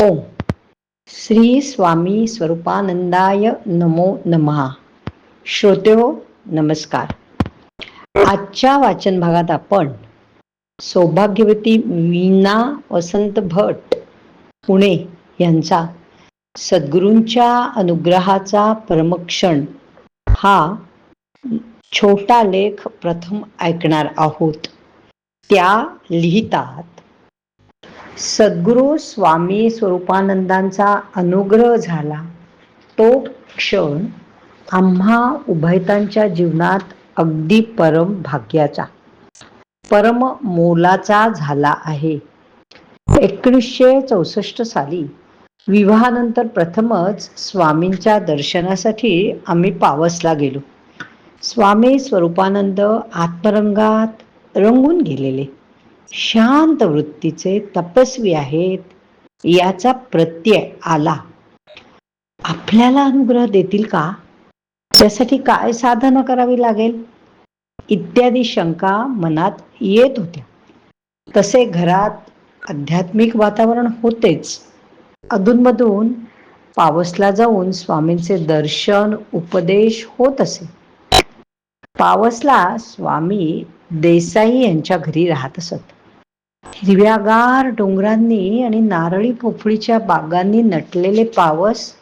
ओम. श्री स्वामी स्वरूपानंदाय नमो नमहा. श्रोते हो नमस्कार. आजच्या वाचन भागात आपण सौभाग्यवती वीणा वसंत भट पुणे यांचा सद्गुरूंच्या अनुग्रहाचा परमक्षण हा छोटा लेख प्रथम ऐकणार आहोत. त्या लिहितात सद्गुरू स्वामी स्वरूपानंदांचा अनुग्रह झाला. तो क्षण आम्हा उभयतांच्या जीवनात अगदी परम भाग्याचा परम मोलाचा झाला आहे. एकोणीसशे चौसष्ट साली विवाहानंतर प्रथमच स्वामींच्या दर्शनासाठी आम्ही पावसला गेलो. स्वामी स्वरूपानंद आत्मरंगात रंगून गेलेले. शांत वृत्तीचे तपस्वी आहेत याचा प्रत्यय आला. आपल्याला अनुग्रह देतील का? त्यासाठी काय साधना करावी लागेल? इत्यादी शंका मनात येत होत्या. तसे घरात आध्यात्मिक वातावरण होतेच. अधूनमधून पावसला जाऊन स्वामींचे दर्शन उपदेश होत असे. पावसला स्वामी देसाई यांच्या घरी राहत असत. हिरव्यागार डोंगरांनी आणि नारळी पोफळीच्या बागांनी नटलेले पावस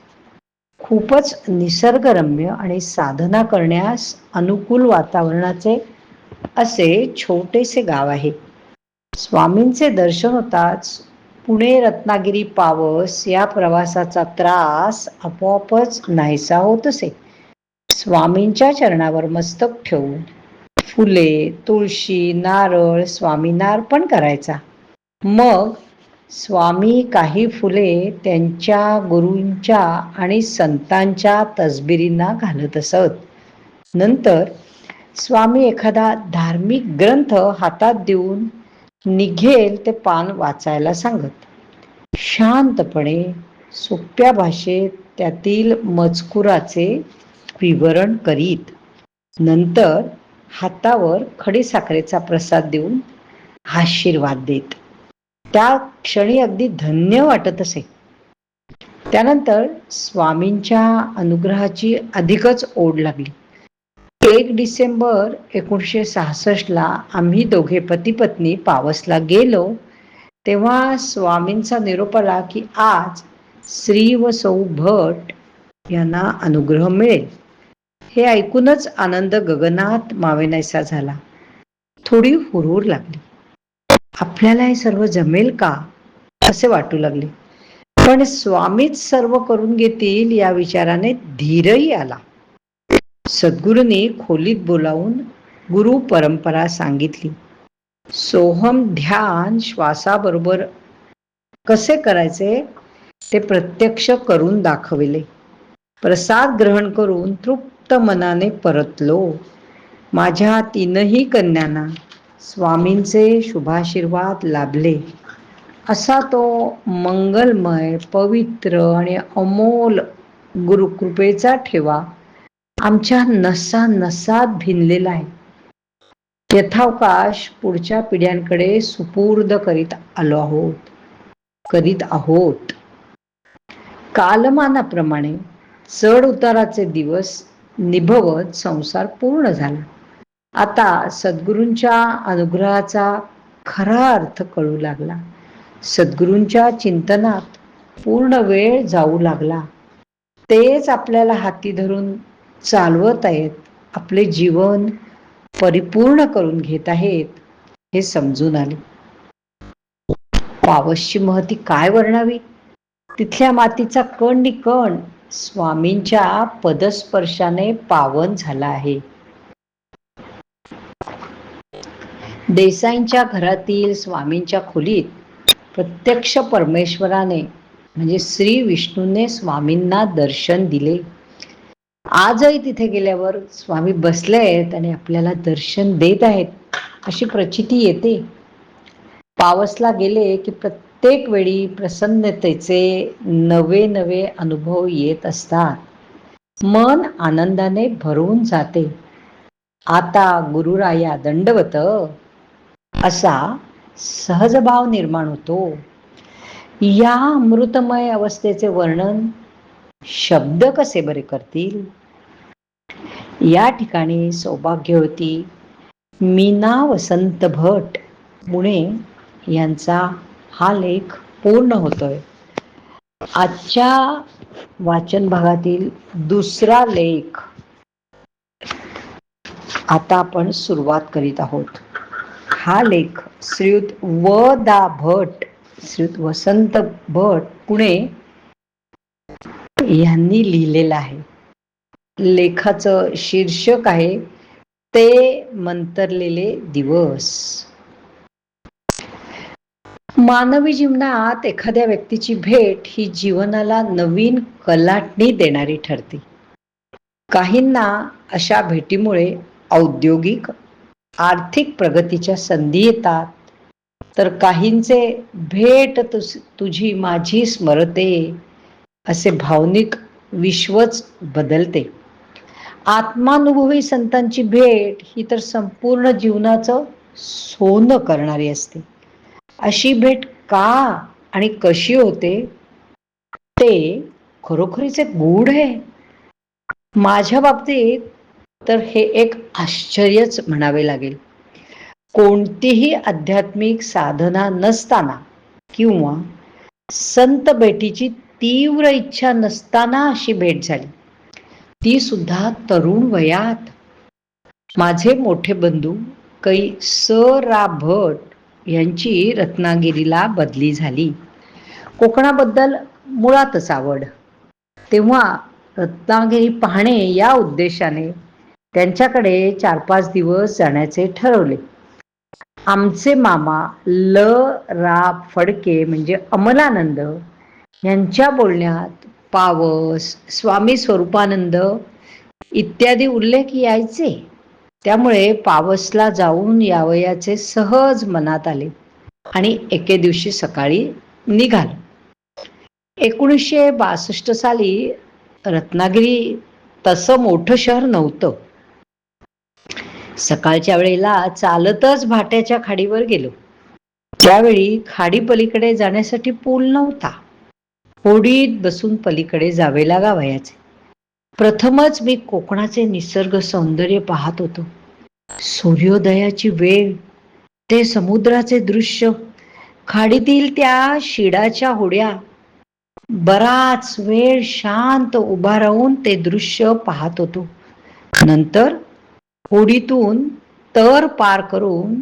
खूपच निसर्गरम्य आणि साधना करण्यास अनुकूल वातावरणाचे असे छोटेसे गाव आहे. स्वामींचे दर्शन होताच पुणे रत्नागिरी पावस या प्रवासाचा त्रास आपोआपच नाहीसा होत असे. स्वामींच्या चरणावर मस्तक ठेवून फुले तुळशी नारळ स्वामीनार्पण करायचा. मग स्वामी काही फुले त्यांच्या गुरूंच्या आणि संतांच्या तसबिरींना घालत असत. नंतर स्वामी एखादा धार्मिक ग्रंथ हातात देऊन निघेल ते पान वाचायला सांगत. शांतपणे सोप्या भाषेत त्यातील मजकुराचे विवरण करीत. नंतर हातावर खडीसाखरेचा प्रसाद देऊन आशीर्वाद देत. त्या क्षणी अगदी धन्य वाटत असे. त्यानंतर स्वामींच्या अनुग्रहाची अधिकच ओढ लागली. एक डिसेंबर एकोणीसशे सहासष्टला आम्ही दोघे पती पत्नी पावसला गेलो तेव्हा स्वामींचा निरोप आला की आज श्री व सौ भट यांना अनुग्रह मिळेल. हे ऐकूनच आनंद गगनात मावेनायसा झाला. थोडी हुरहुर लागली. आपल्याला हे सर्व जमेल का? असे वाटू लागले. पण स्वामीच सर्व करून घेतील या विचाराने धीरही आला. सद्गुरूने खोलीत बोलावून गुरु परंपरा सांगितली. सोहम ध्यान श्वासाबरोबर कसे करायचे? ते प्रत्यक्ष करून दाखविले. प्रसाद ग्रहण करून तृप्त मनाने परतलो. माझ्या तीनही कन्यांना स्वामींचे शुभाशीर्वाद लाभले. असा तो मंगलमय पवित्र आणि अमोल गुरुकृपेचा ठेवा आमच्या नसा नसात भिनलेला आहे. यथावकाश पुढच्या पिढ्यांकडे सुपूर्द करीत आलो आहोत. करीत आहोत. कालमानाप्रमाणे चढ उताराचे दिवस निभवत संसार पूर्ण झाला. आता सद्गुरूंच्या अनुग्रहाचा खरा अर्थ कळू लागला. सद्गुरूंच्या चिंतनात पूर्ण वेळ जाऊ लागला. तेच आपल्याला हाती धरून चालवत आहेत. आपले जीवन परिपूर्ण करून घेत आहेत हे समजून आले. पावसची महती काय वर्णावी? तिथल्या मातीचा कण कण स्वामींच्या पदस्पर्शाने पावन झाला आहे. देसाईंच्या घरातील स्वामींच्या खोलीत प्रत्यक्ष परमेश्वराने म्हणजे श्री विष्णूने स्वामींना दर्शन दिले. आजही तिथे गेल्यावर स्वामी बसले आहेत आणि आपल्याला दर्शन देत आहेत अशी प्रचिती येते. पावसला गेले की प्रत्येक वेळी प्रसन्नतेचे नवे नवे अनुभव येत असतात. मन आनंदाने भरून जाते. आता गुरुराया दंडवत असा सहजभाव निर्माण होतो. या अमृतमय अवस्थेचे वर्णन शब्द कसे बरे करतील? या ठिकाणी सौभाग्यवती मीना वसंत भट पुणे यांचा हा लेख पूर्ण होतोय. आजच्या वाचन भागातील दुसरा लेख आता आपण सुरुवात करीत आहोत. हा लेख श्रीयुत व दा भट श्रीयुत वसंत भट पुणे यांनी लिहिलेलं आहे. लेखाचं शीर्षक आहे ते मंतरलेले दिवस मानवी जीवनात एखाद्या व्यक्तीची भेट ही जीवनाला नवीन कलाटणी देणारी ठरते. काहींना अशा भेटीमुळे औद्योगिक आर्थिक प्रगतीच्या संधी येतात. तर काहींचे भेट तुझी माझी स्मरते असे भावनिक विश्वच बदलते. आत्मानुभवी संतांची भेट ही तर संपूर्ण जीवनाचं सोनं करणारी असते. अशी भेट का आणि कशी होते? ते खरोखरीचे गूढ आहे. माझ्या बाबतीत तर हे एक आश्चर्यच म्हणावे लागेल. कोणतीही आध्यात्मिक साधना नसताना किंवा संत भेटीची तीव्र इच्छा नसताना अशी भेट झाली. ती सुद्धा तरुण वयात. माझे मोठे बंधू कै स रा भट यांची रत्नागिरीला बदली झाली. कोकणाबद्दल मुळातच आवड. तेव्हा रत्नागिरी पाहणे या उद्देशाने त्यांच्याकडे चार पाच दिवस जाण्याचे ठरवले. आमचे मामा ल रा फडके म्हणजे अमलानंद यांच्या बोलण्यात पावस स्वामी स्वरूपानंद इत्यादी उल्लेख यायचे. त्यामुळे पावसला जाऊन यावयाचे सहज मनात आले आणि एके दिवशी सकाळी निघाल. एकोणीसशे बासष्ट साली रत्नागिरी तसं मोठं शहर नव्हतं. सकाळच्या वेळेला चालतच भाट्याच्या खाडीवर गेलो. त्यावेळी खाडी पलीकडे जाण्यासाठी पूल नव्हता. होडीत बसून पलीकडे जावे लागावयाचे. प्रथमच मी कोकणाचे निसर्ग सौंदर्य पाहत होतो. सूर्योदयाची वेळ ते समुद्राचे दृश्य खाडीतील त्या शिडाच्या होड्या. बराच वेळ शांत उभा राहून ते दृश्य पाहत होतो. नंतर होडीतून तर पार करून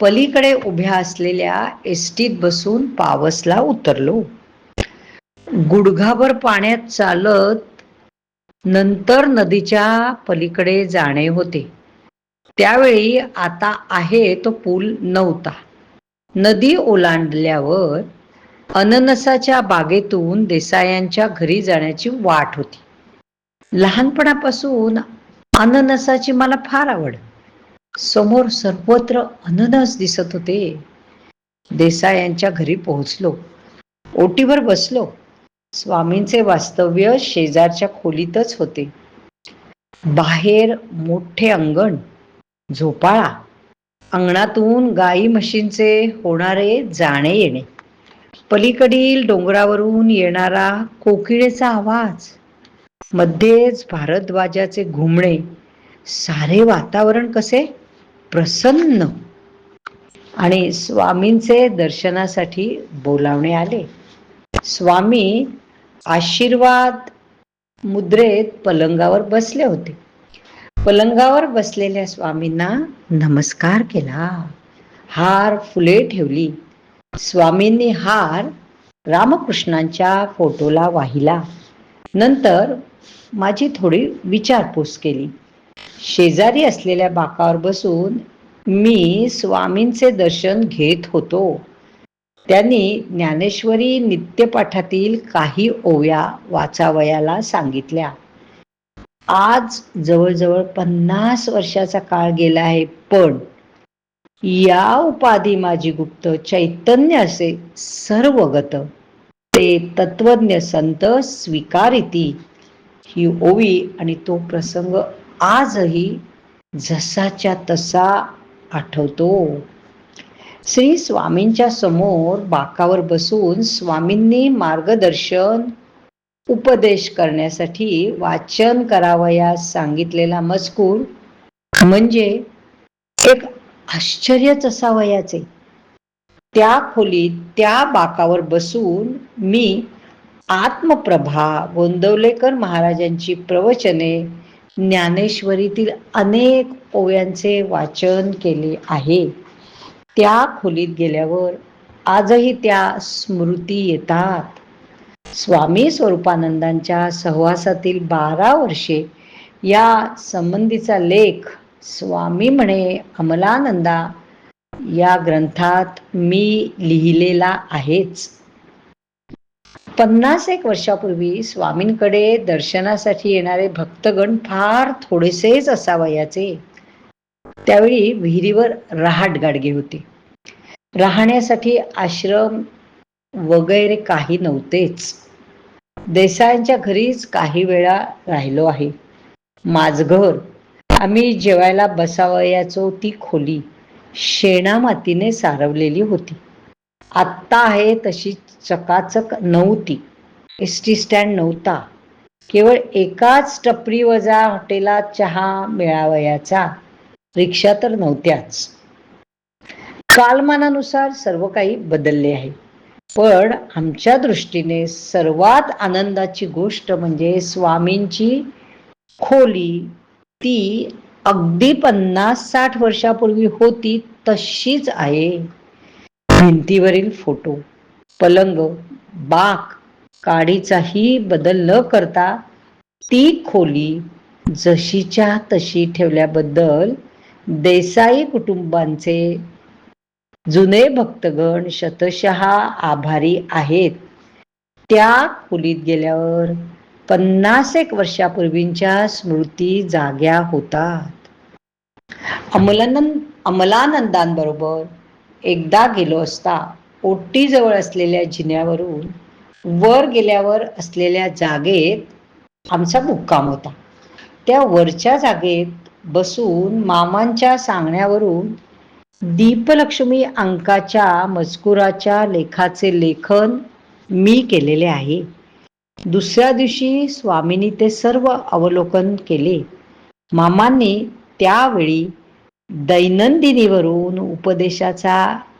पलीकडे उभ्या असलेल्या एसटीत बसून पावसला उतरलो. गुडघाभर पाण्यात चालत नंतर नदीच्या पलीकडे जाणे होते. त्यावेळी आता आहे तो पूल नव्हता. नदी ओलांडल्यावर अननसाच्या बागेतून देसायांच्या घरी जाण्याची वाट होती. लहानपणापासून अननसाची मला फार आवड. समोर सर्वत्र अननस दिसत होते. देसायांच्या घरी पोहोचलो. ओटीवर बसलो. स्वामींचे वास्तव्य शेजारच्या खोलीतच होते. बाहेर मोठे अंगण झोपाळा अंगणातून गाई म्हशींचे होणारे जाणे येणे पलीकडील डोंगरावरून येणारा कोकिळेचा आवाज मध्येच भारद्वाजाचे घुमणे सारे वातावरण कसे प्रसन्न आणि स्वामींचे दर्शनासाठी बोलावणे आले. स्वामी आशीर्वाद मुद्रेत पलंगावर बसले होते. पलंगावर बसलेल्या स्वामींना नमस्कार केला. हार फुले ठेवली. स्वामींनी हार रामकृष्णांच्या फोटोला वाहिला. नंतर माझी थोडी विचारपूस केली. शेजारी असलेल्या बाकावर बसून मी स्वामींचे दर्शन घेत होतो. त्यांनी ज्ञानेश्वरी नित्यपाठातील काही ओव्या वाचावयाला सांगितल्या. आज जवळजवळ पन्नास वर्षाचा काळ गेला आहे पण या उपाधी माझी गुप्त चैतन्य असे सर्वगत. ते तत्वज्ञ संत स्वीकारिती. ही ओवी आणि तो प्रसंग आजही जसाच्या तसा आठवतो. श्री स्वामींच्या समोर बाकावर बसून स्वामींनी मार्गदर्शन उपदेश करण्यासाठी वाचन करावयास सांगितलेला मजकूर म्हणजे एक आश्चर्यच असावयाचे त्या खोलीत त्या बाकावर बसून मी आत्मप्रभा गोंदवलेकर महाराजांची प्रवचने ज्ञानेश्वरीतील अनेक ओव्यांचे वाचन केले आहे. त्या खोलीत गेल्यावर आजही त्या स्मृती येतात. स्वामी स्वरूपानंदांच्या सहवासातील बारा वर्षे या संबंधीचा लेख स्वामी म्हणे अमलानंदा या ग्रंथात मी लिहिलेला आहेच. पन्नास एक वर्षापूर्वी स्वामींकडे दर्शनासाठी येणारे भक्तगण फार थोडेसेच असावयाचे त्यावेळी विहिरीवर रहाट गाडगे होते. राहण्यासाठी आश्रम वगैरे काही नव्हतेच. देसायांच्या घरीच काही वेळा राहिलो आहे. माझघर आम्ही जेवायला बसावयाचो ती खोली शेणा मातीने सारवलेली होती. आत्ता आहे तशी चकाचक नव्हती. एस टी स्टँड नव्हता. केवळ एकाच टपरी वजा हॉटेलात चहा मिळावयाचा रिक्षा तर नव्हत्याच. कालमानानुसार सर्व काही बदलले आहे. पण आमच्या दृष्टीने सर्वात आनंदाची गोष्ट म्हणजे स्वामींची खोली. ती अगदी पन्नास साठ वर्षापूर्वी होती तशीच आहे. भिंतीवरील फोटो. पलंग बाक काडीचाही बदल न करता ती खोली जशीच्या तशी ठेवल्याबद्दल देसाई कुटुंबांचे जुने भक्तगण शतशः आभारी आहेत. त्या खोलीत गेल्यावर पन्नास एक वर्षापूर्वींच्या स्मृती जाग्या होतात. अमलानंद अमलानंदांबरोबर एकदा गेलो असता ओटीजवळ असलेल्या जिन्यावरून वर गेल्यावर असलेल्या जागेत आमचा मुक्काम होता. त्या वरच्या जागेत बसून मामांच्या सांगण्यावरून दीपलक्ष्मी अंकाच्या मजकुराच्या लेखाचे लेखन मी केलेले आहे. दुसऱ्या दिवशी स्वामींनी ते सर्व अवलोकन केले. मामांनी त्यावेळी दैनंदिनीवरून उपदेशाचा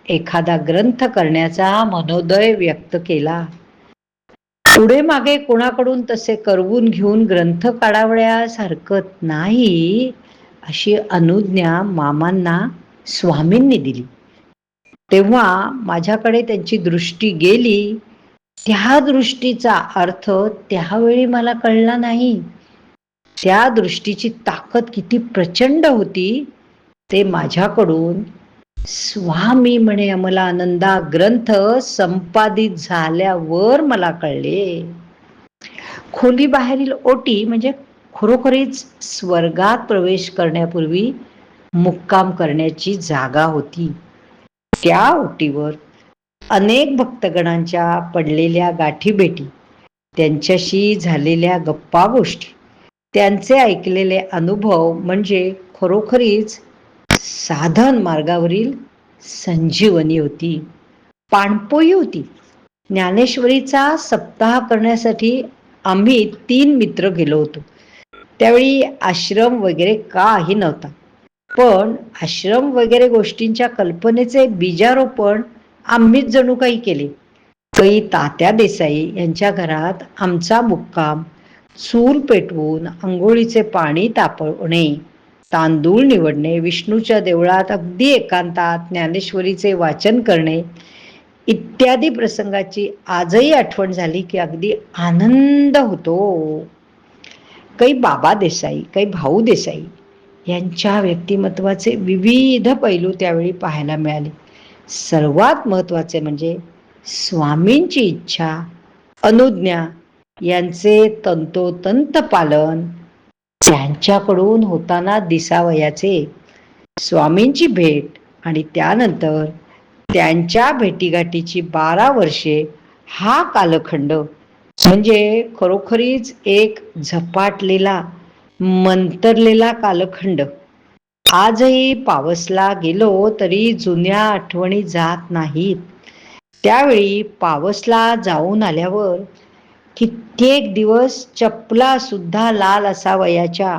एखादा ग्रंथ करण्याचा मनोदय व्यक्त केला. पुढे मागे कोणाकडून तसे करवून घेऊन ग्रंथ काढावण्यास हरकत नाही अशी अनुज्ञा मामांना स्वामींनी दिली. तेव्हा माझ्याकडे त्यांची दृष्टी गेली. त्या दृष्टीचा अर्थ त्यावेळी मला कळला नाही. त्या दृष्टीची ताकद किती प्रचंड होती ते माझ्याकडून स्वामी म्हणे मला आनंदा ग्रंथ संपादित झाल्यावर मला कळले. खोली बाहेरील ओटी म्हणजे खरोखरीच स्वर्गात प्रवेश करण्यापूर्वी मुक्काम करण्याची जागा होती. त्या ओटीवर अनेक भक्तगणांच्या पडलेल्या गाठीभेटी त्यांच्याशी झालेल्या गप्पा गोष्टी त्यांचे ऐकलेले अनुभव म्हणजे खरोखरीच साधन मार्गावरील संजीवनी होती. पाणपोई होती. ज्ञानेश्वरीचा सप्ताह करण्यासाठी आम्ही तीन मित्र गेलो होतो. त्यावेळी आश्रम वगैरे काही नव्हता. पण आश्रम वगैरे गोष्टींच्या कल्पनेचे बीजारोपण आम्हीच जणू काही केले. काही तात्या देसाई यांच्या घरात आमचा मुक्काम चूल पेटवून आंघोळीचे पाणी तापवणे तांदूळ निवडणे विष्णूच्या देवळात अगदी एकांतात ज्ञानेश्वरीचे वाचन करणे इत्यादी प्रसंगाची आजही आठवण झाली की अगदी आनंद होतो. काही बाबा देसाई काही भाऊ देसाई यांच्या व्यक्तिमत्वाचे विविध पैलू त्यावेळी पाहायला मिळाले. सर्वात महत्त्वाचे म्हणजे स्वामींची इच्छा अनुज्ञा यांचे तंतोतंत पालन त्यांच्याकडून होताना दिसावयाचे. स्वामींची भेट आणि त्यानंतर त्यांच्या भेटीगाठीची बारा वर्षे हा कालखंड म्हणजे खरोखरीच एक झपाटलेला मंतरलेला कालखंड. आजही पावसला गेलो तरी जुन्या आठवणी जात नाहीत. त्यावेळी पावसला जाऊन आल्यावर कित्येक दिवस चपला सुद्धा लाल असावयाच्या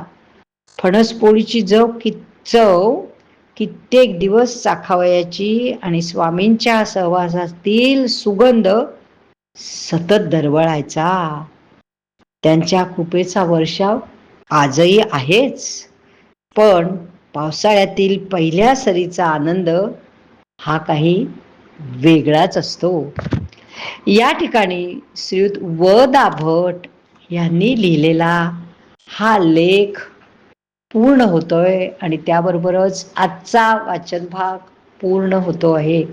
फणसपोळीची जव कि चव कित्येक दिवस चाखावयाची आणि स्वामींच्या सहवासातील सुगंध सतत दरवळायचा. त्यांच्या कृपेचा वर्षाव आजही आहेच. पण पावसाळ्यातील पहिल्या सरीचा आनंद हा काही वेगळाच असतो. या ठिकाणी श्रीयुत व दा भट यांनी लिहिलेला हा लेख पूर्ण होतोय आणि त्याबरोबरच आजचा वाचन भाग पूर्ण होतो आहे.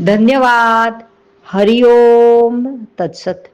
धन्यवाद. हरिओम. तत्सत.